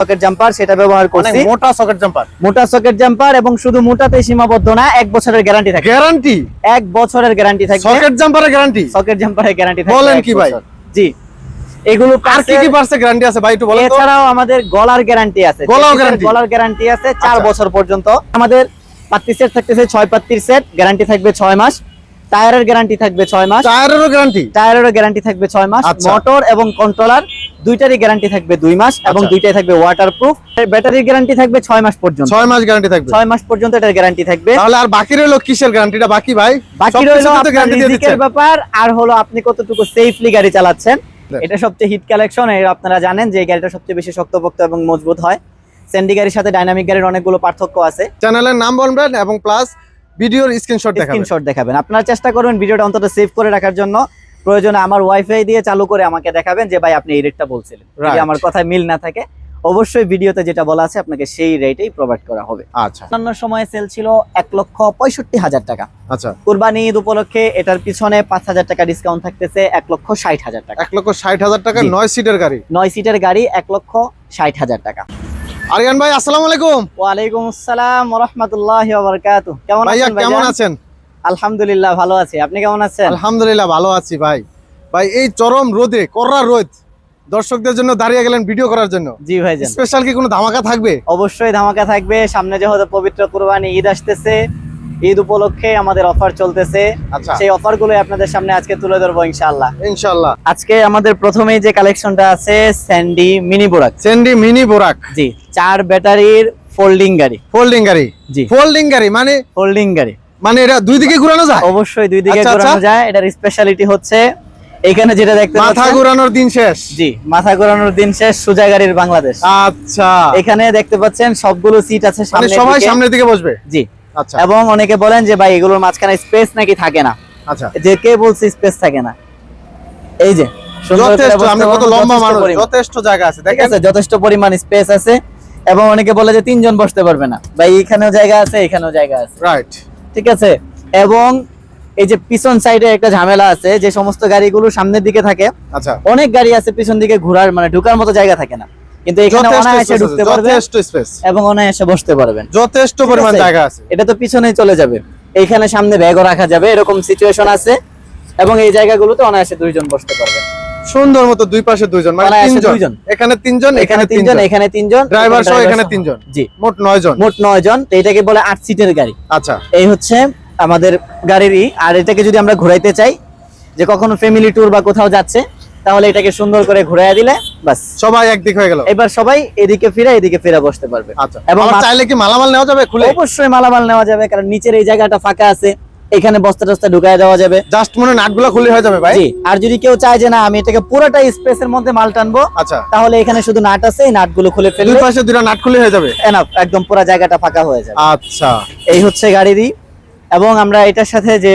Socket jumper সেটা ব্যবহার করছি। মোটা সকেট জাম্পার মোটা সকেট জাম্পার এবং শুধু মোটাতে সীমাবদ্ধ না এক বছরের গ্যারান্টি থাকে গ্যারান্টি এক বছরের গ্যারান্টি থাকবে। সকেট জাম্পারের গ্যারান্টি সকেট জাম্পারের গ্যারান্টি থাকবে বলেন কি ভাই? জি। এগুলো আর কি কি পার্সে গ্যারান্টি আছে ভাই একটু বলেন এছাড়াও আমাদের গলার গ্যারান্টি আছে। গলাও চেসিসের গলার গ্যারান্টি আছে চার আচ্ছা। বছর পর্যন্ত। আমাদের পাত্তি সেট থাকতেছে ছয় পাত্তির সেট গ্যারান্টি থাকবে ছয় মাস। টায়ারের গ্যারান্টি থাকবে ছয় মাস। টায়ারেরও গ্যারান্টি টায়ারেরও গ্যারান্টি থাকবে ছয় মাস। আচ্ছা। মোটর এবং কন্ট্রোলার দুইটারই গ্যারান্টি থাকবে দুই মাস এবং আচ্ছা। দুইটাই থাকবে ওয়াটারপ্রুফ ব্যাটারির গ্যারান্টি থাকবে ছয় মাস পর্যন্ত। ছয় মাস গ্যারান্টি থাকবে। ছয় মাস পর্যন্ত এটার গ্যারান্টি থাকবে। তাহলে আর বাকি রইল কিসের গ্যারান্টিটা বাকি ভাই? বাকি রইল রিজিকের ব্যাপার আর হলো আপনি কতটুকু সেফলি গাড়ি চালাচ্ছেন। এটা সবচেয়ে হিট কালেকশন এর আপনারা জানেন যে গাড়িটা সবচেয়ে বেশি শক্তপোক্ত এবং মজবুত হয়। স্যান্ডি গাড়ির সাথে ডাইনামিক গাড়ির অনেকগুলো পার্থক্য আছে। চ্যানেলের নাম বলবেন এবং প্লাস ভিডিওর স্ক্রিনশট দেখাবেন। স্ক্রিনশট দেখাবেন। আপনারা চেষ্টা করবেন ভিডিওটা অন্তত সেভ করে রাখার জন্য। প্রয়োজনে আমার ওয়াইফাই দিয়ে চালু করে আমাকে দেখাবেন যে ভাই আপনি এই রেটটা বলছিলেন। যদি আমার কথায় মিল না থাকে অবশ্যই ভিডিওতে যেটা বলা আছে আপনাকে সেই রেটেই প্রোভাইড করা হবে। আচ্ছা। অন্যান্য সময়ে সেল ছিল এক লক্ষ পঁয়ষট্টি হাজার টাকা। আচ্ছা। কুরবানি ঈদ উপলক্ষে এটার পিছনে পাঁচ হাজার টাকা ডিসকাউন্ট থাকতেছে এক লক্ষ ষাট হাজার টাকা। এক লক্ষ ষাট হাজার টাকা নয় সিটের গাড়ি। নয় সিটের গাড়ি এক লক্ষ ষাট হাজার টাকা। আরিয়ান ভাই আসসালামু আলাইকুম। ওয়ালাইকুম আসসালাম রহমতুল্লাহ বারকাত কেমন ভাইয়া আছেন কেমন আছেন? আলহামদুলিল্লাহ ভালো আছি। আপনি কেমন আছেন? আলহামদুলিল্লাহ ভালো আছি ভাই। ভাই এই চরম রোদে কড়া রোদ দর্শকদের জন্য দাঁড়িয়ে গেলেন ভিডিও করার জন্য। জি ভাই স্পেশাল কি কোনো ধামাকা থাকবে? অবশ্যই ধামাকা থাকবে। সামনে যেহেতু পবিত্র কুরবানি ঈদ আসতেছে ঈদ উপলক্ষে আমাদের অফার চলতেছে। আচ্ছা। সেই অফারগুলো আপনাদের সামনে আজকে তুলে ধরবো ইনশাআল্লাহ। ইনশাআল্লাহ। আজকে আমাদের প্রথমেই যে কালেকশনটা আছে Sandy mini Borak Sandy mini Borak জি চার ব্যাটারির ফোল্ডিং গাড়ি। ফোল্ডিং গাড়ি। জি। ফোল্ডিং গাড়ি মানে ফোল্ডিং গাড়ি। মানে এটা দুই দিকে ঘোরানো যায়? অবশ্যই দুই দিকে আচ্ছা, ঘোরানো আচ্ছা। যায়। এটার স্পেশালিটি হচ্ছে এখানে যেটা দেখতে মাথা ঘোরানোর দিন শেষ? জি মাথা ঘোরানোর দিন শেষ সোজা গাড়ির বাংলাদেশ। আচ্ছা। এখানে দেখতে পাচ্ছেন সবগুলো সিট আছে মানে সবাই সামনের দিকে বসবে? জি। আচ্ছা। এবং অনেকে বলেন যে ভাই এগুলোর মাঝখানে স্পেস নাকি থাকে না? আচ্ছা। যে কে বলছে স্পেস থাকে না। এই যে যথেষ্ট আমি কত লম্বা মানুষ যথেষ্ট জায়গা আছে দেখেন। আছে যথেষ্ট পরিমাণ স্পেস আছে। এবং অনেকে বলে যে তিনজন বসতে পারবে না। ভাই এখানেও জায়গা আছে এখানেও জায়গা আছে। রাইট ঠিক আছে? এবং এই যে পিছন সাইডে একটা ঝামেলা আছে যে সমস্ত গাড়িগুলো সামনের দিকে থাকে আচ্ছা। অনেক গাড়ি আছে পিছন দিকে ঘোরার মানে ঢোকার মতো জায়গা থাকে না। কিন্তু এখানে অনায়াসে ঢুকতে পারবে যথেষ্ট স্পেস এবং অনায়াসে বসতে পারবেন। যথেষ্ট পরিমাণ জায়গা আছে। এটা তো পিছনেই চলে যাবে। এইখানে সামনে ব্যাগও রাখা যাবে এরকম সিচুয়েশন আছে। এবং এই জায়গাগুলোতে অনায়াসে দুইজন বসতে পারবেন সুন্দর মতো দুই পাশে দুইজন মানে তিনজন। এখানে তিনজন এখানে তিনজন এখানে তিনজন ড্রাইভার সহ এখানে তিনজন। জি। মোট নয় জন মোট নয় জন এটাকে বলে আট সিটের গাড়ি। আচ্ছা। এই হচ্ছে আমাদের গাড়িরই আর এটাকে যদি আমরা ঘোরাইতে চাই যে কখনো ফ্যামিলি ট্যুর বা কোথাও যাচ্ছে তাহলে এটাকে সুন্দর করে ঘুরাইয়া দিলে বাস। সবাই একদিক হয়ে গেল। এবার সবাই এদিকে ফিরে এদিকে ফিরে বসতে পারবে। আচ্ছা। এবং এবং চাইলে কি মালামাল নেওয়া যাবে খুলে? অবশ্যই মালামাল নেওয়া যাবে কারণ নিচের এই জায়গাটা ফাঁকা আছে। এখানে বস্তা টস্তা ঢুকায় দেওয়া যাবে। জাস্ট মনে নাটগুলো খুলে হয়ে যাবে ভাই? আর যদি কেউ চায় যে না আমি এটাকে পুরোটা স্পেসের মধ্যে মাল টানবো আচ্ছা। তাহলে এখানে শুধু নাট আছে এই নাটগুলো খুলে দুই ফেললে পাশে দুটো নাট খুলে হয়ে যাবে? এনাফ একদম পুরো জায়গাটা ফাঁকা হয়ে যাবে। আচ্ছা। এই হচ্ছে গাড়িরই এবং আমরা এটার সাথে যে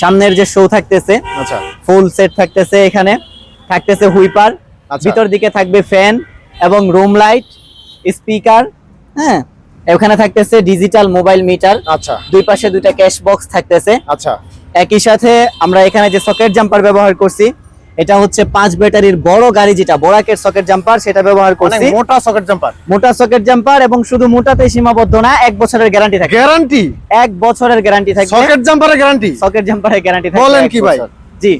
সামনের যে শো থাকতেছে আচ্ছা। ফুল সেট থাকতেছে এখানে থাকতেছে হুইপার আচ্ছা। ভিতর দিকে থাকবে ফ্যান এবং রুম লাইট স্পিকার হ্যাঁ ওখানে থাকতেছে ডিজিটাল মোবাইল মিটার আচ্ছা। দুই পাশে দুইটা ক্যাশ বক্স থাকতেছে। আচ্ছা। একই সাথে আমরা এখানে যে সকেট জাম্পার ব্যবহার করছি এটা হচ্ছে পাঁচ ব্যাটারির বড় গাড়ি যেটা বোরাকের সকেট জাম্পার সেটা ব্যবহার করছি। মোটা সকেট জাম্পার মোটা সকেট জাম্পার এবং শুধু মোটাতে সীমাবদ্ধ না এক বছরের গ্যারান্টি থাকে গ্যারান্টি এক বছরের গ্যারান্টি থাকবে। সকেট জাম্পারের গ্যারান্টি সকেট জাম্পারের গ্যারান্টি থাকবে বলেন কি ভাই? জি।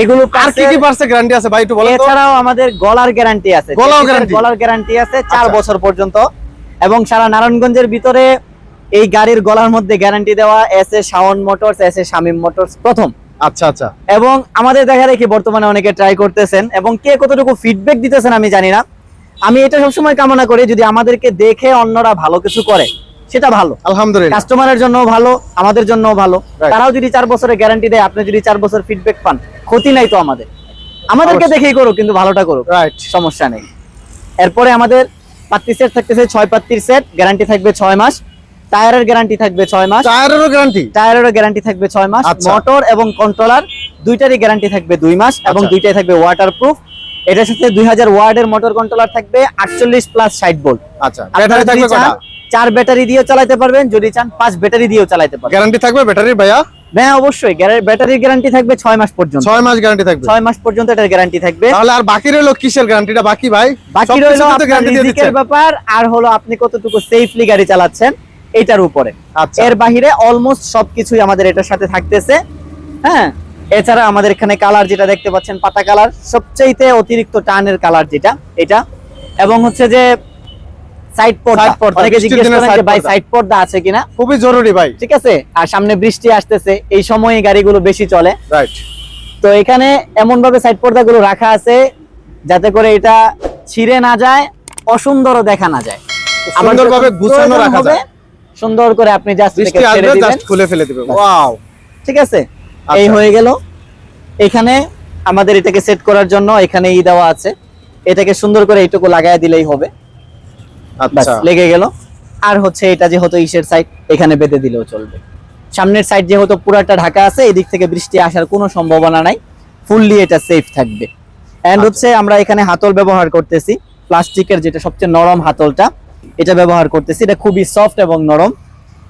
এগুলো আর কি কি পার্সে গ্যারান্টি আছে ভাই একটু বলেন এছাড়াও আমাদের গলার গ্যারান্টি আছে। গলার গ্যারান্টি আছে চার আচ্ছা। বছর পর্যন্ত। এবং সারা নারায়ণগঞ্জের ভিতরে এই গাড়ির গলার মধ্যে গ্যারান্টি দেওয়া S A Shaon motors S A Shamim motors প্রথম। আচ্ছা আচ্ছা। এবং আমাদের দেখা রেখে বর্তমানে অনেকে ট্রাই করতেছেন এবং কে কতটুকু ফিডব্যাক দিতেছেন আমি জানি না। আমি এটা সবসময় কামনা করি যদি আমাদেরকে দেখে অন্যরা ভালো কিছু করে সেটা ভালো। আলহামদুলিল্লাহ। কাস্টমারের জন্য ভালো আমাদের জন্য ভালো। তারাও যদি চার বছরের গ্যারান্টি দেয় আপনি যদি চার বছর ফিডব্যাক পান ক্ষতি নাই তো আমাদের। আমাদেরকে। দেখেই করো কিন্তু ভালোটা করো রাইট সমস্যা নেই। এরপরে আমাদের পাত্তি সেট থাকতেছে ছয় পাত্তির সেট গ্যারান্টি থাকবে ছয় মাস। টায়ারের গ্যারান্টি থাকবে ছয় মাস। টায়ারেরও গ্যারান্টি টায়ারেরও গ্যারান্টি থাকবে ছয় মাস। আচ্ছা। মোটর এবং কন্ট্রোলার দুইটারই গ্যারান্টি থাকবে দুই মাস এবং আচ্ছা। দুইটাই থাকবে ওয়াটারপ্রুফ এটার সাথে দুই হাজার ওয়ার্ডের মোটর কন্ট্রোলার থাকবে আটচল্লিশ প্লাস ষাট ভোল্ট আচ্ছা। ব্যাটারি চার ব্যাটারি দিয়েও চালাতে পারবেন যদি চান পাঁচ ব্যাটারি দিয়েও চালাতে পারবেন। গ্যারান্টি থাকবে ব্যাটারির ভাইয়া? হ্যাঁ অবশ্যই। ব্যাটারির গ্যারান্টি থাকবে ছয় মাস পর্যন্ত। ছয় মাস গ্যারান্টি থাকবে। ছয় মাস পর্যন্ত এটার গ্যারান্টি থাকবে। তাহলে আর বাকি রইল কিসের গ্যারান্টিটা বাকি ভাই? বাকি রইল দিচ্ছেন। ব্যাপার আর হলো আপনি কতটুকু সেফলি গাড়ি চালাচ্ছেন এটার উপরে। আচ্ছা। এর বাহিরে অলমোস্ট সবকিছুই আমাদের এটার সাথে থাকতেছে। হ্যাঁ? এছাড়া আমাদের এখানে কালার যেটা দেখতে পাচ্ছেন পাতা কালার সবচাইতে অতিরিক্ত টানের কালার যেটা এটা। এবং হচ্ছে যে সাইড পর্দা। অনেকে জিজ্ঞেস করেন যে ভাই সাইড পর্দা আছে কিনা? খুবই জরুরি ভাই। ঠিক আছে? আর সামনে বৃষ্টি আসতেছে এই সময়ে গাড়িগুলো বেশি চলে। রাইট তো এখানে এমন ভাবে সাইড পর্দাগুলো রাখা আছে যাতে করে এটা ছিঁড়ে না যায় অসুন্দরও দেখা না যায়। সুন্দরভাবে গুছানো রাখা যায়। সুন্দর করে আপনি জাস্ট জাস্ট খুলে ফেলে দিবে। ওয়াও ঠিক আছে? আচ্ছা। এই হয়ে গেল। এখানে আমাদের এটাকে সেট করার জন্য এখানে ই দেওয়া আছে। এটাকে সুন্দর করে এইটুকু লাগায় দিলেই হবে। আচ্ছা। লেগে গেল। আর হচ্ছে এটা যেহেতু ইসের সাইড এখানে বেঁধে দিলেও চলবে। সামনের সাইড যেহেতু পুরাটা ঢাকা আছে এদিক থেকে বৃষ্টি আসার কোনো সম্ভাবনা নাই। ফুললি এটা সেফ থাকবে। এন্ড আচ্ছা। হচ্ছে আমরা এখানে হাতল ব্যবহার করতেছি। প্লাস্টিকের যেটা সবচেয়ে নরম হাতলটা এটা ব্যবহার করতেছি। এটা খুবই সফট এবং নরম।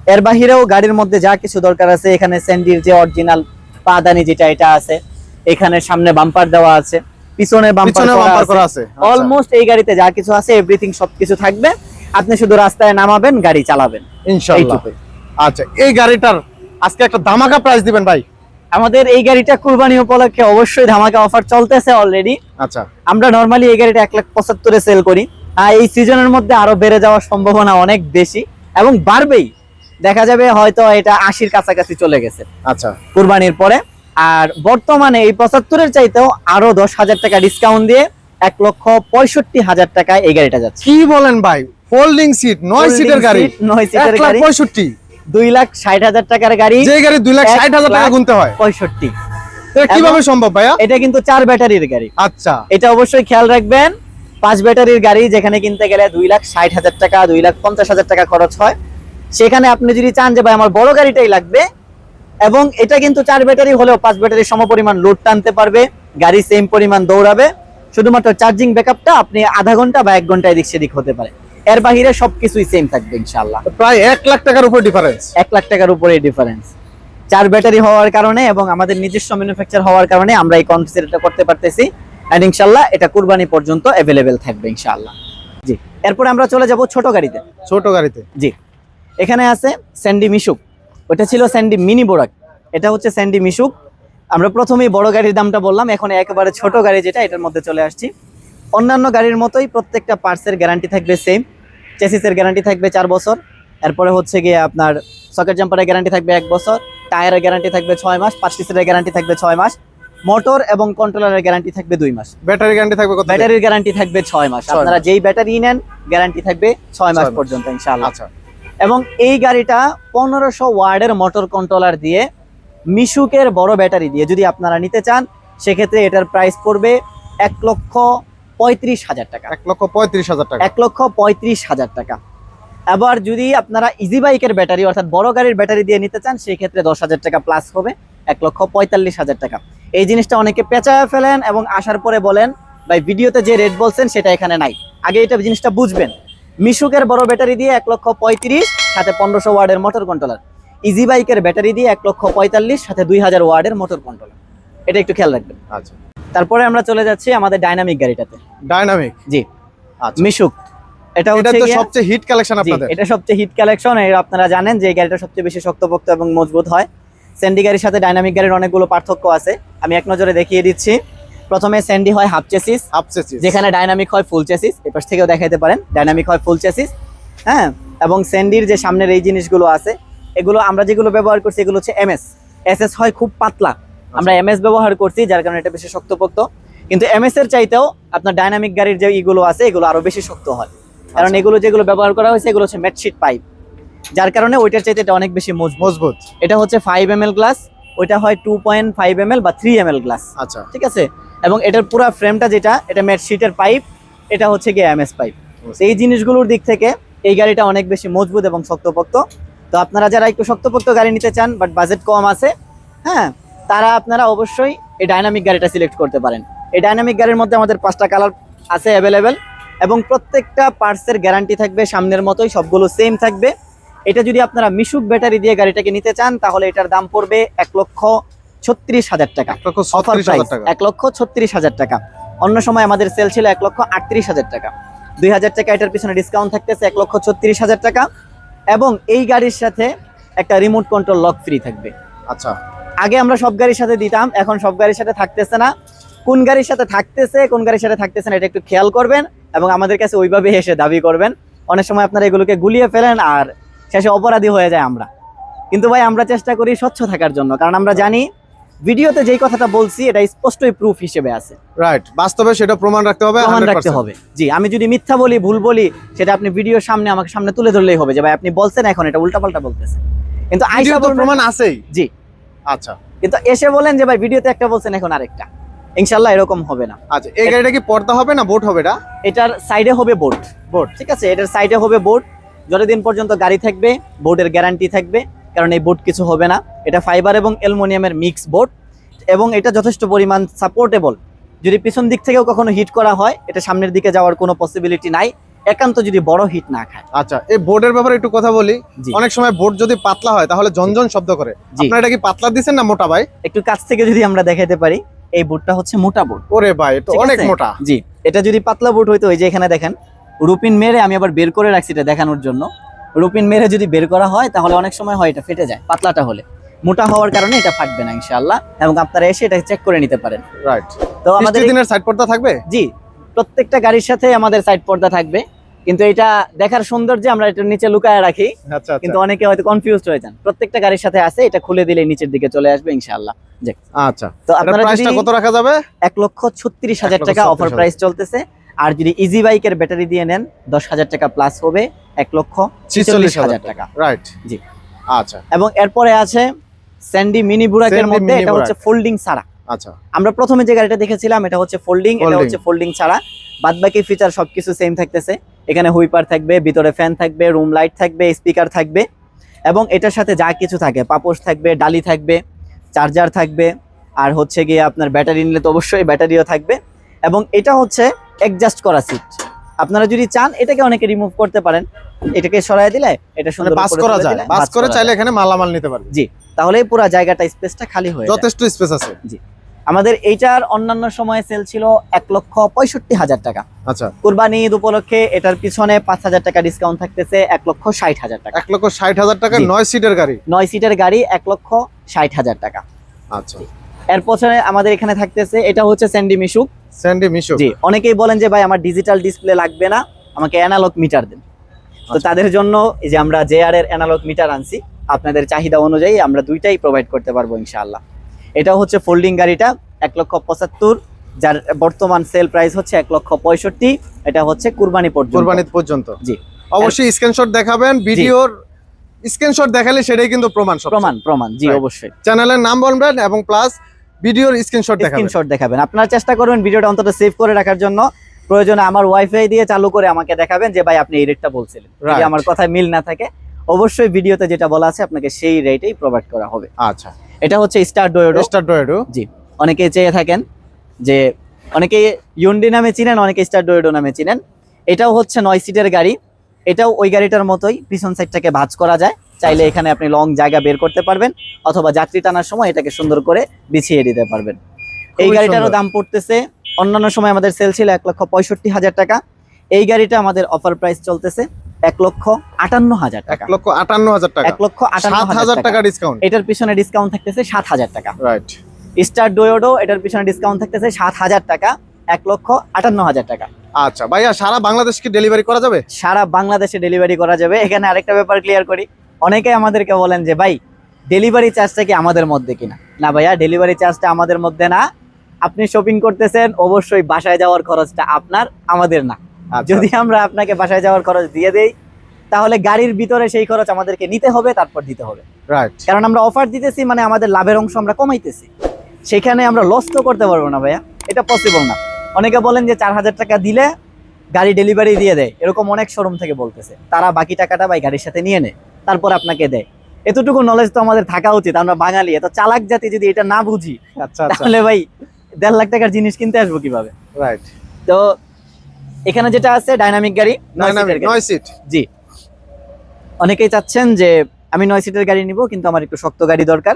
এর বাহিরেও গাড়ির মধ্যে যা কিছু দরকার আছে এখানে স্যান্ডির যে অরিজিনাল পাদানি যেটা এটা আছে। এখানে সামনে বাম্পার দেওয়া আছে। পিছনে বাম্পার করা আছে। আচ্ছা। অলমোস্ট এই গাড়িতে যা কিছু আছে এভরিথিং সবকিছু থাকবে। আপনি শুধু রাস্তায় নামাবেন গাড়ি চালাবেন। ইনশাআল্লাহ। আচ্ছা এই গাড়িটার আজকে একটা ধামাকা প্রাইস দিবেন ভাই। আমাদের এই গাড়িটা কুরবানি উপলক্ষে অবশ্যই ধামাকা অফার চলতেছে অলরেডি আচ্ছা। আমরা নর্মালি এই গাড়িটা এক লাখ পঁচাত্তরে সেল করি। আর এই সিজনের মধ্যে আরও বেড়ে যাওয়ার সম্ভাবনা অনেক বেশি। এবং বাড়বেই। দেখা যাবে হয়তো এটা আশির কাছাকাছি চলে গেছে। আচ্ছা। কুরবানির পরে। আর বর্তমানে এই পঁচাত্তরের চাইতেও আরও দশ হাজার টাকা ডিসকাউন্ট দিয়ে এক লক্ষ পঁয়ষট্টি হাজার টাকায় এই গাড়িটা যাচ্ছে। কি বলেন ভাই? ফোল্ডিং সিট নয় সিটের গাড়ি। নয় সিটের গাড়ি। পঁয়ষট্টি। দুই লাখ ষাট হাজার টাকার গাড়ি। যে গাড়ি দুই লাখ ষাট হাজার টাকা গুনতে হয়। পঁয়ষট্টি। কীভাবে সম্ভব ভাইয়া? এটা কিন্তু চার ব্যাটারির গাড়ি। আচ্ছা। এটা অবশ্যই খেয়াল রাখবেন পাঁচ ব্যাটারির গাড়ি যেখানে কিনতে গেলে দুই লাখ ষাট হাজার টাকা দুই লাখ পঞ্চাশ হাজার টাকা খরচ হয়। সেখানে আপনি যদি চান যে ভাই আমার বড় গাড়িটাই লাগবে এবং এটা কিন্তু চার ব্যাটারি হলেও পাঁচ ব্যাটারির সমপরিমাণ লোড টানতে পারবে গাড়ি সেম পরিমাণ দৌড়াবে। শুধুমাত্র চার্জিং ব্যাকআপটা আপনি আধা ঘণ্টা বা এক ঘণ্টা এদিক সেদিক হতে পারে। এর বাহিরে সবকিছুই সেম থাকবে ইনশাল্লাহ প্রায় এক লাখ টাকার উপর ডিফারেন্স এক লাখ টাকার উপরে ডিফারেন্স চার ব্যাটারি হওয়ার কারণে এবং আমাদের নিজস্ব ম্যানুফ্যাকচার হওয়ার কারণে আমরা এই কনসেপ্টটা করতে পারতেছি। এন্ড ইনশাল্লাহ এটা কুরবানি পর্যন্ত অ্যাভেলেবেল থাকবে ইনশাআল্লাহ। জি। এরপরে আমরা চলে যাব ছোট গাড়িতে। ছোট গাড়িতে। জি। এখানে আছে স্যান্ডি মিশুক ওটা ছিল স্যান্ডি মিনি বোরাক। এটা হচ্ছে স্যান্ডি মিশুক। আমরা প্রথমেই বড় গাড়ির দামটা বললাম এখন একেবারে ছোট গাড়ি যেটা এটার মধ্যে চলে আসছি। অন্যান্য গাড়ির মতোই প্রত্যেকটা পার্টসের গ্যারান্টি থাকবে সেম চেসিসের গ্যারান্টি থাকবে চার বছর। এরপরে হচ্ছে গিয়ে আপনার সকেট জাম্পারের গ্যারান্টি থাকবে এক বছর। টায়ারের গ্যারান্টি থাকবে ছয় মাস পাঁচ সিসের গ্যারান্টি থাকবে ছয় মাস। মোটর এবং কন্ট্রোলারের গ্যারান্টি থাকবে দুই মাস। ব্যাটারি গ্যারান্টি থাকবে ব্যাটারির গ্যারান্টি থাকবে ছয় মাস। আপনারা যেই ব্যাটারি নেন গ্যারান্টি থাকবে ছয় মাস ছয় মাস। পর্যন্ত ইনশাআল্লাহ। আচ্ছা। এবং এই গাড়িটা পনেরোশো ওয়ার্ডের মোটর কন্ট্রোলার দিয়ে মিশুকের বড় ব্যাটারি দিয়ে যদি আপনারা নিতে চান সেক্ষেত্রে এটার প্রাইস পড়বে এক লক্ষ পঁয়ত্রিশ হাজার টাকা। এক লক্ষ পঁয়ত্রিশ হাজার টাকা। এক লক্ষ পঁয়ত্রিশ হাজার টাকা। আবার যদি আপনারা ইজি বাইকের ব্যাটারি অর্থাৎ বড় গাড়ির ব্যাটারি দিয়ে নিতে চান সেই ক্ষেত্রে দশ হাজার টাকা প্লাস হবে এক লক্ষ পঁয়তাল্লিশ হাজার টাকা। এই জিনিসটা অনেকে পেঁচায় ফেলেন এবং আসার পরে বলেন ভাই ভিডিওতে যে রেট বলছেন সেটা এখানে নাই। আগে এটা জিনিসটা বুঝবেন। মিশুকের বড় ব্যাটারি দিয়ে এক লক্ষ পঁয়ত্রিশ সাথে পনেরোশো ওয়ার্ডের মোটর কন্ট্রোলার ইজি বাইকের ব্যাটারি দিয়ে এক লক্ষ পঁয়তাল্লিশ সাথে দুই হাজার ওয়ার্ডের মোটর কন্ট্রোলার এটা একটু খেয়াল রাখবেন। আচ্ছা। তারপরে আমরা চলে যাচ্ছি আমাদের ডাইনামিক গাড়িটাতে। ডাইনামিক জি। আচ্ছা। মিশুক। এটা হচ্ছে তো সবচেয়ে হিট কালেকশন আপনাদের। এটা সবচেয়ে হিট কালেকশন এর আপনারা জানেন যে এই গাড়িটা সবচেয়ে বেশি শক্তপোক্ত এবং মজবুত হয়। স্যান্ডি গাড়ির সাথে ডাইনামিক গাড়ির অনেকগুলো পার্থক্য আছে। আমি এক নজরে দেখিয়ে দিচ্ছি। প্রথমে স্যান্ডি হয় হাফ চেসিস আপসেসিস যেখানে ডাইনামিক হয় ফুল চেসিস এপাশ থেকেও দেখাইতে পারেন ডাইনামিক হয় ফুল চেসিস হ্যাঁ এবং স্যান্ডির যে সামনের এই জিনিসগুলো আছে এগুলো আমরা যেগুলো ব্যবহার করছি এগুলো হচ্ছে এমএস এসএস হয় খুব পাতলা। আমরা এমএস ব্যবহার করছি যার কারণে এটা বেশি শক্তপোক্ত। কিন্তু এমএস এর চাইতেও আপনার ডাইনামিক গাড়ির যে ইগুলো আছে এগুলো আরও বেশি শক্ত হয়। কারণ আচ্ছা। এগুলো যেগুলো ব্যবহার করা হয়েছে এগুলো হচ্ছে মেটশিট পাইপ যার কারণে ওইটার চাইতে এটা অনেক বেশি মজবুত। মজবুত। এটা হচ্ছে ফাইভ এম এল গ্লাস ওইটা হয় two point five M L বা থ্রি এম এল গ্লাস আচ্ছা। ঠিক আছে? এবং এটার পুরো ফ্রেমটা যেটা এটা মেট শিটের পাইপ এটা হচ্ছে গিয়ে এমএস পাইপ এই জিনিসগুলোর দিক থেকে এই গাড়িটা অনেক বেশি মজবুত এবং শক্তপোক্ত। তো আপনারা যারা একটু শক্তপোক্ত গাড়ি নিতে চান বাট বাজেট কম আছে হ্যাঁ তারা আপনারা অবশ্যই এই ডাইনামিক গাড়িটা সিলেক্ট করতে পারেন। এই ডাইনামিক গাড়ির মধ্যে আমাদের পাঁচটা কালার আছে অ্যাভেলেবেল এবং প্রত্যেকটা পার্টসের গ্যারান্টি থাকবে সামনের মতোই সবগুলো সেম থাকবে। এটা যদি আপনারা মিশুক ব্যাটারি দিয়ে গাড়িটাকে নিতে চান তাহলে এটার দাম পড়বে এক লক্ষ ছত্রিশ হাজার টাকা। এক লক্ষ অফার প্রাইস টাকা। এক লক্ষ ছত্রিশ হাজার টাকা। অন্য সময় আমাদের সেল ছিল এক লক্ষ আটত্রিশ হাজার টাকা। দুই হাজার টাকা এটার পিছনে ডিসকাউন্ট থাকতেছে এক লক্ষ ছত্রিশ হাজার টাকা। এবং এই গাড়ির সাথে একটা রিমোট কন্ট্রোল লক ফ্রি থাকবে। আচ্ছা। আগে আমরা সব গাড়ির সাথে দিতাম এখন সব গাড়ির সাথে থাকতেছে না। কোন গাড়ির সাথে থাকতেছে কোন গাড়ির সাথে থাকতেছে না এটা একটু খেয়াল করবেন এবং আমাদের কাছে ওইভাবে এসে দাবি করবেন। অনেক সময় আপনারা এগুলোকে গুলিয়ে ফেলেন আর শেষে অপরাধী হয়ে যায় আমরা। কিন্তু ভাই আমরা চেষ্টা করি স্বচ্ছ থাকার জন্য কারণ আমরা জানি ভিডিওতে যেই কথাটা বলছি এটা স্পষ্টই প্রুফ হিসেবে আছে। রাইট বাস্তবে সেটা প্রমাণ রাখতে হবে প্রমাণ রাখতে হবে। জি আমি যদি মিথ্যা বলি ভুল বলি সেটা আপনি ভিডিওর সামনে আমাকে সামনে তুলে ধরলেই হবে যে ভাই আপনি বলছেন এখন এটা উল্টাপাল্টা বলতেছেন। কিন্তু আইসা তো প্রমাণ আছেই। জি। আচ্ছা। কিন্তু এসে বলেন যে ভাই ভিডিওতে একটা বলছেন এখন আরেকটা। ইনশাল্লাহ এরকম হবে না। আচ্ছা এই গাড়িটা কি পর্দা হবে না বোট হবে এটা? এটার সাইডে হবে বোট বোর্ড ঠিক আছে? এটার সাইডে হবে বোর্ড যতদিন পর্যন্ত গাড়ি থাকবে বোর্ডের গ্যারান্টি থাকবে কারণ এই বোট কিছু হবে না। এটা ফাইবার এবং অ্যালুমিনিয়ামের মিক্স বোর্ড এবং এটা যথেষ্ট পরিমাণ সাপোর্টেবল যদি পিছন দিক থেকেও কখনো হিট করা হয় এটা সামনের দিকে যাওয়ার কোনো পসিবিলিটি নাই। একান্ত যদি বড় হিট না খায়। আচ্ছা এই বোর্ডের ব্যাপারে একটু কথা বলি। অনেক সময় বোর্ড যদি পাতলা হয় তাহলে ঝনঝন শব্দ করে। আপনারা এটা কি পাতলা দিচ্ছেন না মোটা ভাই? একটু কাছ থেকে যদি আমরা দেখাতে পারি এই বোর্ডটা হচ্ছে মোটা বোর্ড। ওরে ভাই এটা ঠিক অনেক মোটা। জি এটা যদি পাতলা বোর্ড হইতো ওই যে এখানে দেখেন রুপিন মেরে আমি আবার বের করে রাখছি এটা দেখানোর জন্য। রুপিন মেরে যদি বের করা হয় তাহলে অনেক সময় হয় এটা ফেটে যায় পাতলাটা হলে। মোটা হওয়ার কারণে এটা ফাটবে না ইনশাআল্লাহ। এবং আপনারা এসে এটা চেক করে নিতে পারেন। রাইট তো আমাদের দিনের সাইড পর্দা থাকবে? জি প্রত্যেকটা গাড়ির সাথে আমাদের সাইড পর্দা থাকবে। কিন্তু এটা দেখার সৌন্দর্যে আমরা এটা নিচে লুকায় রাখি। আচ্ছা আচ্ছা। কিন্তু অনেকে হয়তো কনফিউজড হয়ে যান। প্রত্যেকটা গাড়ির সাথে আছে এটা খুলে দিলে নিচের দিকে চলে আসবে ইনশাআল্লাহ। আচ্ছা। তো আপনারা প্রাইসটা কত রাখা যাবে? এক লক্ষ ছত্রিশ হাজার এক লক্ষ টাকা অফার প্রাইস চলতেছে। আর যদি ইজি বাইকের ব্যাটারি দিয়ে নেন দশ হাজার টাকা প্লাস হবে এক লক্ষ ছিচল্লিশ হাজার টাকা। রাইট জি। আচ্ছা। এবং এরপরে আছে স্যান্ডি মিনি বুরাকের মধ্যে এটা হচ্ছে ফোল্ডিং ছাড়া। আচ্ছা। আমরা প্রথমে যে গাড়িটা দেখেছিলাম এটা হচ্ছে ফোল্ডিং এটা হচ্ছে ফোল্ডিং ছাড়া। বাদ বাকি ফিচার সবকিছু সেম থাকতেছে। এখানে হুইপার থাকবে ভিতরে ফ্যান থাকবে রুম লাইট থাকবে স্পিকার থাকবে। এবং এটার সাথে যা কিছু থাকে পাপোশ থাকবে ডালি থাকবে চার্জার থাকবে আর হচ্ছে গিয়ে আপনার ব্যাটারি নিলে তো অবশ্যই ব্যাটারিও থাকবে। এবং এটা হচ্ছে অ্যাডজাস্ট করা সিট আপনারা যদি চান এটাকে অনেকে রিমুভ করতে পারেন। এটাকে সরাই দিলে এটা মানে সুন্দর বাস করে যায়। বাস করে চাইলে এখানে মালামাল নিতে পারবে। তাহলে পুরো জায়গাটা স্পেসটা খালি হয়ে যথেষ্ট স্পেস আছে। জি। আমাদের এইটার অন্যান্য সময়ে সেল ছিল এক লক্ষ পঁয়ষট্টি হাজার টাকা। আচ্ছা। কুরবানি ঈদ উপলক্ষে এটার পিছনে পাঁচ হাজার টাকা ডিসকাউন্ট থাকতেছে এক লক্ষ ষাট হাজার টাকা। এক লক্ষ ষাট হাজার টাকা জি। নয় সিটের গাড়ি। নয় সিটের গাড়ি এক লক্ষ ষাট হাজার টাকা। আচ্ছা। এর পছনে আমাদের এখানে থাকতেছে এটা হচ্ছে স্যান্ডি মিশুক স্যান্ডি মিশো জি। অনেকেই বলেন যে ভাই আমার ডিজিটাল ডিসপ্লে লাগবে না আমাকে অ্যানালগ মিটার দেন। তো আচ্ছা। তাদের জন্য এই যে আমরা জেআর এর অ্যানালগ মিটার আনছি আপনাদের চাহিদা অনুযায়ী আমরা দুইটাই প্রোভাইড করতে পারব ইনশাআল্লাহ। এটা হচ্ছে ফোল্ডিং গাড়িটা এক লক্ষ পঁচাত্তর যার বর্তমান সেল প্রাইস হচ্ছে এক লক্ষ পঁয়ষট্টি এটা হচ্ছে কুরবানি পর্যন্ত। কোরবানি পর্যন্ত। জি। অবশ্যই স্ক্রিনশট দেখাবেন ভিডিওর স্ক্রিনশট দেখালে সেটাই কিন্তু প্রমাণ প্রমাণ প্রমাণ জি অবশ্যই। চ্যানেলের নাম বলবেন এবং প্লাস ভিডিওর স্ক্রিনশট দেখাবেন। স্ক্রিনশট দেখাবেন। আপনারা চেষ্টা করবেন ভিডিওটা অন্তত সেভ করে রাখার জন্য। প্রয়োজনে আমার ওয়াইফাই দিয়ে চালু করে আমাকে দেখাবেন যে ভাই আপনি এই রেটটা বলছিলেন। যদি আমার কথায় মিল না থাকে অবশ্যই ভিডিওতে যেটা বলা আছে আপনাকে সেই রেটেই প্রোভাইড করা হবে। আচ্ছা। এটা হচ্ছে স্টার ডোয়েডো স্টার ডোয়েডো জি। অনেকে চেয়ে থাকেন যে অনেকে ইউন্ডি নামে চিনেন অনেকে স্টার ডোয়েডো নামে চিনেন। এটাও হচ্ছে নয় সিটের গাড়ি। এটাও ওই গাড়িটার মতোই পিছন সাইডটাকে ভাঁজ করা যায়। চাইলে এখানে আপনি লং জায়গা বের করতে পারবেন অথবা যাত্রী টানার সময় এটাকে সুন্দর করে বিছিয়ে দিতে পারবেন। এই গাড়িটারও দাম পড়তেছে অন্যান্য সময় আমাদের সেল ছিল এক লক্ষ পঁয়ষট্টি হাজার টাকা। এই গাড়িটা আমাদের অফার প্রাইস চলতেছে। এক লক্ষ আটান্ন হাজার এক টাকা লক্ষ আটান্ন হাজার টাকা। এক লক্ষ আটান্ন হাজার টাকা। ডিসকাউন্ট এটার পিছনে ডিসকাউন্ট থাকতেছে সাত হাজার টাকা। রাইট স্টার ডোয়োডো এটার পিছনে ডিসকাউন্ট থাকতেছে সাত হাজার টাকা। এক লক্ষ আটান্ন হাজার টাকা। আচ্ছা ভাইয়া সারা বাংলাদেশ কি ডেলিভারি করা যাবে? সারা বাংলাদেশে ডেলিভারি করা যাবে। এখানে আরেকটা ব্যাপার ক্লিয়ার করি। অনেকে আমাদেরকে বলেন যে ভাই ডেলিভারি চার্জটা কি আমাদের মধ্যে কিনা? না ভাইয়া ডেলিভারি চার্জটা আমাদের মধ্যে না। আপনি শপিং করতেছেন অবশ্যই বাসায় যাওয়ার খরচটা আপনার আমাদের না। যদি আমরা আপনাকে বাসায় যাওয়ার খরচ দিয়ে দেই তাহলে গাড়ির ভিতরে সেই খরচ আমাদেরকে নিতে হবে তারপর দিতে হবে। রাইট কারণ আমরা অফার দিতেছি মানে আমাদের লাভের অংশ আমরা কমাইতেছি। সেখানে আমরা লস তো করতে পারব না ভাইয়া এটা পসিবল না। অনেকে বলেন যে চার হাজার টাকা দিলে গাড়ি ডেলিভারি দিয়ে দেয়। এরকম অনেক শোরুম থেকে বলতেছে। তারা বাকি টাকাটা ভাই গাড়ির সাথে নিয়ে নেয় তারপর আপনাকে দেয়। এতটুকু নলেজ তো আমাদের থাকা উচিত আমরা বাঙালি। এত চালাক জাতি যদি এটা না বুঝি আচ্ছা আচ্ছা। তাহলে ভাই দেড় লাখ টাকার জিনিস কিনতে আসব কীভাবে? রাইট তো এখানে যেটা আছে ডাইনামিক গাড়ি নয় সিট জি। অনেকেই চাচ্ছেন যে আমি নয় সিটের গাড়ি নিব কিন্তু আমার একটু শক্ত গাড়ি দরকার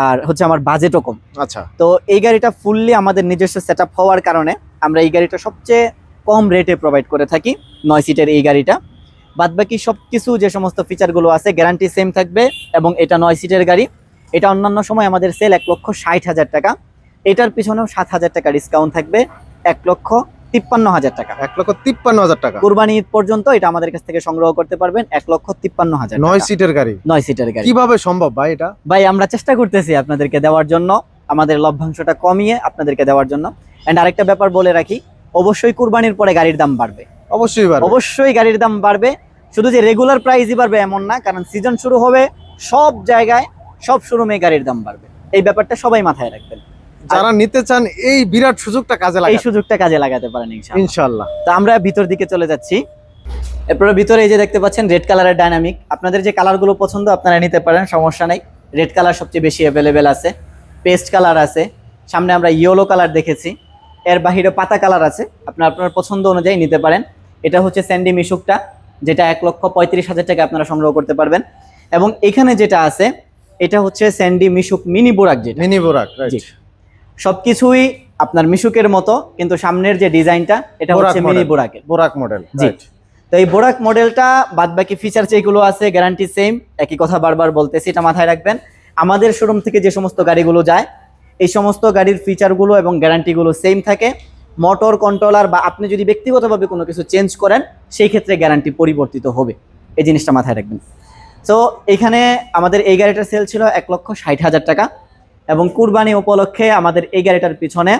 আর হচ্ছে আমার বাজেটও কম। আচ্ছা। তো এই গাড়িটা ফুললি আমাদের নিজস্ব সেট হওয়ার কারণে আমরা এই গাড়িটা সবচেয়ে কম রেটে প্রোভাইড করে থাকি নয় সিটের এই গাড়িটা। বাদবাকি সব কিছু যে সমস্ত ফিচারগুলো আছে গ্যারান্টি সেম থাকবে এবং এটা নয় সিটের গাড়ি। এটা অন্যান্য সময় আমাদের সেল এক লক্ষ ষাট হাজার টাকা। এটার পিছনেও সাত হাজার টাকা ডিসকাউন্ট থাকবে এক লক্ষ তিপ্পান্ন হাজার টাকা। এক লক্ষ তিপ্পান্ন হাজার টাকা। কুরবানি ঈদ পর্যন্ত এটা আমাদের কাছ থেকে সংগ্রহ করতে পারবেন এক লক্ষ তিপ্পান্ন হাজার নয় সিটের গাড়ি। নয় সিটের গাড়ি। কীভাবে সম্ভব ভাই এটা? ভাই আমরা চেষ্টা করতেছি আপনাদেরকে দেওয়ার জন্য। আমাদের লভ্যাংশটা কমিয়ে আপনাদেরকে দেওয়ার জন্য। এন্ড আরেকটা ব্যাপার বলে রাখি অবশ্যই কুরবানির পরে গাড়ির দাম বাড়বে। অবশ্যই অবশ্যই গাড়ির দাম বাড়বে। শুধু যে রেগুলার প্রাইসই বাড়বে এমন না কারণ সিজন শুরু হবে সব জায়গায় সব শোরুমে গাড়ির দাম বাড়বে। এই ব্যাপারটা সবাই মাথায় রাখবেন। যারা নিতে চান এই বিরাট সুযোগটা কাজে এই সুযোগটা কাজে লাগাতে পারেন ইনশাআল্লাহ। ইনশাল্লাহ তো আমরা ভিতর দিকে চলে যাচ্ছি। এরপরে ভিতরে এই যে দেখতে পাচ্ছেন রেড কালারের ডাইনামিক আপনাদের যে কালারগুলো পছন্দ আপনারা নিতে পারেন সমস্যা নাই। রেড কালার সবচেয়ে বেশি অ্যাভেলেবেল আছে। পেস্ট কালার আছে। সামনে আমরা ইয়েলো কালার দেখেছি। এর বাহিরে পাতা কালার আছে। আপনার আপনার পছন্দ অনুযায়ী নিতে পারেন। এটা হচ্ছে স্যান্ডি মিশুকটা যেটা এক লক্ষ পঁয়ত্রিশ হাজার টাকা আপনারা সংগ্রহ করতে পারবেন। এবং এখানে যেটা আছে এটা হচ্ছে স্যান্ডি মিশুক মিনি বোরাক যেটা। মিনি বোরাক। সবকিছুই আপনার মিশুকের মতো কিন্তু সামনের যে ডিজাইনটা এটা হচ্ছে মিনি। বোরাকের। বোরাক মডেল জি। তো এই বোরাক মডেলটা বাদ বাকি ফিচার যেগুলো আছে গ্যারান্টি সেম একই কথা বারবার বলতেছি এটা মাথায় রাখবেন। আমাদের শোরুম থেকে যে সমস্ত গাড়িগুলো যায় এই সমস্ত গাড়ির ফিচারগুলো এবং গ্যারান্টিগুলো সেম থাকে। মোটর কন্ট্রোলার বা আপনি যদি ব্যক্তিগতভাবে কোনো কিছু চেঞ্জ করেন সেই ক্ষেত্রে গ্যারান্টি পরিবর্তিত হবে। এই জিনিসটা মাথায় রাখবেন। তো এখানে আমাদের এই গাড়িটার সেল ছিল এক লক্ষ ষাট হাজার টাকা। এবং কুরবানি উপলক্ষে আমাদের এই গাড়িটার পিছনে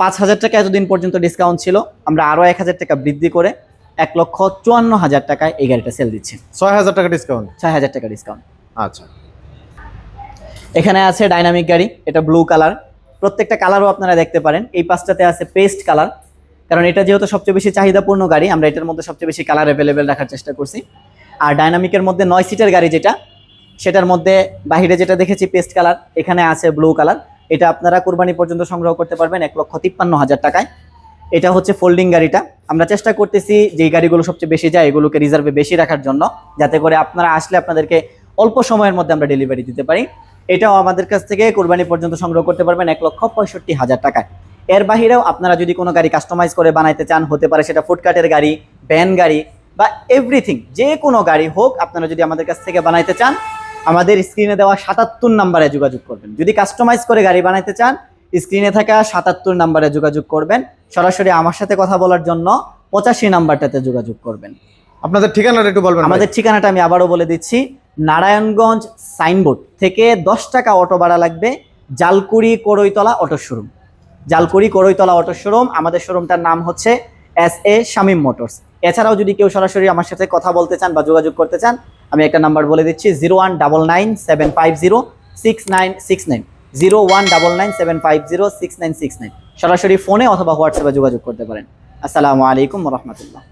পাঁচ হাজার টাকা এতদিন পর্যন্ত ডিসকাউন্ট ছিল। আমরা আরও এক হাজার টাকা বৃদ্ধি করে এক লক্ষ চুয়ান্ন হাজার টাকায় এই গাড়িটা সেল দিচ্ছি। ছয় হাজার টাকা ডিসকাউন্ট ছয় হাজার টাকা ডিসকাউন্ট আচ্ছা। এখানে আছে ডাইনামিক গাড়ি এটা ব্লু কালার প্রত্যেকটা কালারও আপনারা দেখতে পারেন। এই পাঁচটাতে আছে পেস্ট কালার কারণ এটা যেহেতু সবচেয়ে বেশি চাহিদাপূর্ণ গাড়ি আমরা এটার মধ্যে সবচেয়ে বেশি কালার অ্যাভেলেবেল রাখার চেষ্টা করছি। আর ডাইনামিকের মধ্যে নয় সিটের গাড়ি যেটা সেটার মধ্যে বাহিরে যেটা দেখেছি পেস্ট কালার এখানে আছে ব্লু কালার এটা আপনারা কুরবানি পর্যন্ত সংগ্রহ করতে পারবেন এক লক্ষ তিপ্পান্ন হাজার টাকায়। এটা হচ্ছে ফোল্ডিং গাড়িটা। আমরা চেষ্টা করতেছি যে গাড়িগুলো সবচেয়ে বেশি যায়, এগুলোকে রিজার্ভে বেশি রাখার জন্য, যাতে করে আপনারা আসলে আপনাদেরকে অল্প সময়ের মধ্যে আমরা ডেলিভারি দিতে পারি। এটাও আমাদের কাছ থেকে কোরবানি পর্যন্ত সংগ্রহ করতে পারবেন এক লক্ষ পঁয়ষট্টি হাজার টাকায়। এর বাহিরেও আপনারা যদি কোনো গাড়ি কাস্টমাইজ করে বানাইতে চান, হতে পারে সেটা ফুটকাটের গাড়ি ভ্যান গাড়ি বা এভরিথিং যে কোনো গাড়ি হোক, আপনারা যদি আমাদের কাছ থেকে বানাইতে চান আমাদের স্ক্রিনে দেওয়া সাতাত্তর নাম্বারে যোগাযোগ করবেন। যদি কাস্টমাইজ করে গাড়ি বানাইতে চান স্ক্রিনে থাকা সাতাত্তর নাম্বারে যোগাযোগ করবেন। সরাসরি আমার সাথে কথা বলার জন্য পঁচাশি নাম্বারটাতে যোগাযোগ করবেন। আপনাদের ঠিকানাটা একটু বলবেন আমাদের ঠিকানাটা আমি আবারও বলে দিচ্ছি। নারায়ণগঞ্জ সাইনবোর্ড থেকে দশ টাকা অটো ভাড়া লাগবে। Jalkuri Koroitola auto showroom Jalkuri Koroitola auto showroom আমাদের শোরুমটার নাম হচ্ছে এস এ শামিম মোটরস এছাড়াও যদি কেউ সরাসরি আমার সাথে কথা বলতে চান বা যোগাযোগ করতে চান, আমি একটা নাম্বার বলে দিচ্ছি zero one double nine seven five zero six nine six nine. Zero one double nine seven five zero six nine six nine. সরাসরি ফোনে অথবা হোয়াটসঅ্যাপে যোগাযোগ করতে পারেন। আসসালামু আলাইকুম রহমতুল্লাহ।